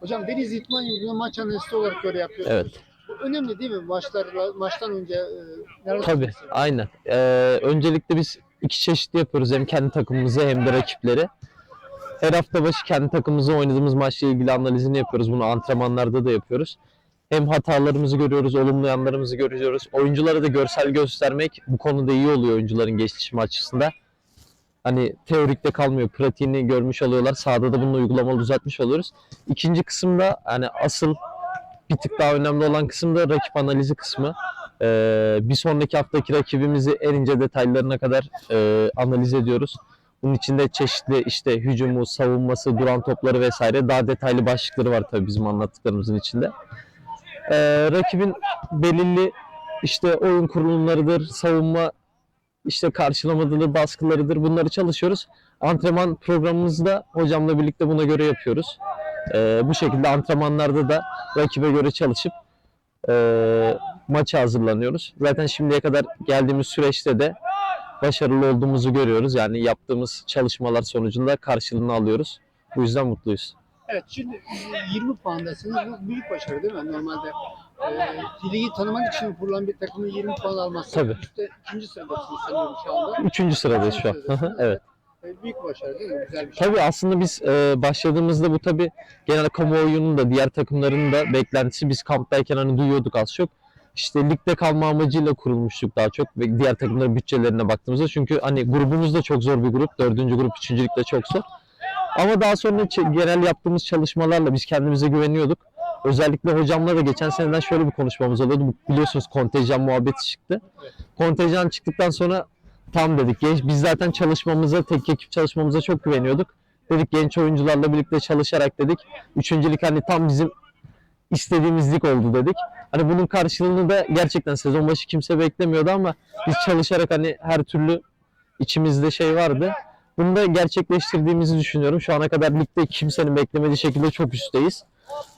Hocam Deniz İtman Yurdu'na maç analisti olarak göre yapıyorsunuz. Evet. Bu önemli değil mi? Maçlarla, maçtan önce e, Tabii aynen. Ee, öncelikle biz iki çeşitli yapıyoruz. Hem kendi takımımızı hem de rakipleri. Her hafta başı kendi takımımızı oynadığımız maçla ilgili analizini yapıyoruz. Bunu antrenmanlarda da yapıyoruz. Hem hatalarımızı görüyoruz, olumlu yanlarımızı görüyoruz. Oyunculara da görsel göstermek bu konuda iyi oluyor oyuncuların geçişimi açısında. Hani teorikte kalmıyor, pratiğini görmüş oluyorlar. Sahada da bunu uygulamalı düzeltmiş oluyoruz. İkinci kısımda hani asıl bir tık daha önemli olan kısım da rakip analizi kısmı. Ee, bir sonraki haftaki rakibimizi en ince detaylarına kadar e, analiz ediyoruz. Bunun içinde çeşitli işte hücumu, savunması, duran topları vesaire daha detaylı başlıkları var tabii bizim anlattıklarımızın içinde. Ee, rakibin belirli işte oyun kurulumlarıdır, savunma işte karşılamadır, baskılarıdır bunları çalışıyoruz. Antrenman programımızı da hocamla birlikte buna göre yapıyoruz. Ee, bu şekilde antrenmanlarda da rakibe göre çalışıp e, maça hazırlanıyoruz. Zaten şimdiye kadar geldiğimiz süreçte de başarılı olduğumuzu görüyoruz. Yani yaptığımız çalışmalar sonucunda karşılığını alıyoruz. Bu yüzden mutluyuz. Evet şimdi e, 20 puandasınız. Bu büyük başarı değil mi? Normalde e, ligi tanımak için kurulan bir takımın 20 puan alması. Tabii. Üstte ikinci sıradasınız sanıyorum şu anda. Üçüncü sıradayız şu an. Evet. E, büyük başarı değil mi? Güzel bir şey. Tabii aslında biz e, başladığımızda bu tabii genel kamuoyunun da diğer takımların da beklentisi biz kamptayken hani duyuyorduk az çok. İşte ligde kalma amacıyla kurulmuştuk daha çok ve diğer takımların bütçelerine baktığımızda çünkü hani grubumuz da çok zor bir grup. Dördüncü grup, üçüncü lig de çok zor. Ama daha sonra genel yaptığımız çalışmalarla biz kendimize güveniyorduk. Özellikle hocamla da geçen seneden şöyle bir konuşmamız oluyordu. Biliyorsunuz kontenjan muhabbeti çıktı. Kontenjan çıktıktan sonra tam dedik genç biz zaten çalışmamıza tek ekip çalışmamıza çok güveniyorduk. Dedik genç oyuncularla birlikte çalışarak dedik. Üçüncülük hani tam bizim istediğimiz lig oldu dedik. Hani bunun karşılığını da gerçekten sezon başı kimse beklemiyordu ama biz çalışarak hani her türlü içimizde şey vardı. Bunu da gerçekleştirdiğimizi düşünüyorum. Şu ana kadar ligde kimsenin beklemediği şekilde çok üstteyiz.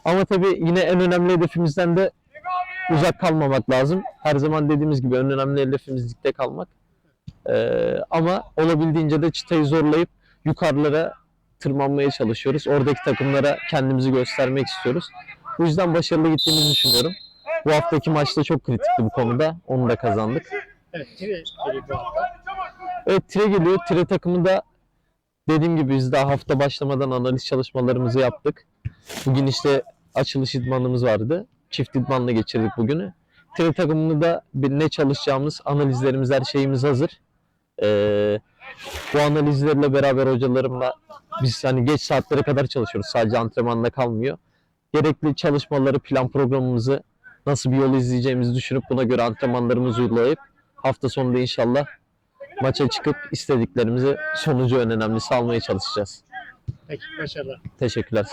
Ama tabii yine en önemli hedefimizden de uzak kalmamak lazım. Her zaman dediğimiz gibi en önemli hedefimiz ligde kalmak. Ee, ama olabildiğince de çıtayı zorlayıp yukarılara tırmanmaya çalışıyoruz. Oradaki takımlara kendimizi göstermek istiyoruz. Bu yüzden başarılı gittiğimizi düşünüyorum. Bu haftaki maçta çok kritikti bu konuda. Onu da kazandık. Evet. Tire geliyor bu hafta. Evet Tire geliyor. Tire takımı da dediğim gibi biz daha hafta başlamadan analiz çalışmalarımızı yaptık. Bugün işte açılış idmanımız vardı. Çift idmanla geçirdik bugünü. Tire takımını da bir ne çalışacağımız, analizlerimiz, her şeyimiz hazır. Ee, bu analizlerle beraber hocalarımla biz hani geç saatlere kadar çalışıyoruz. Sadece antrenmanla kalmıyor. Gerekli çalışmaları, plan programımızı nasıl bir yol izleyeceğimizi düşünüp buna göre antrenmanlarımızı uygulayıp hafta sonunda inşallah maça çıkıp istediklerimizi sonucu en önemlisi almaya çalışacağız. Peki başarılar. Teşekkürler.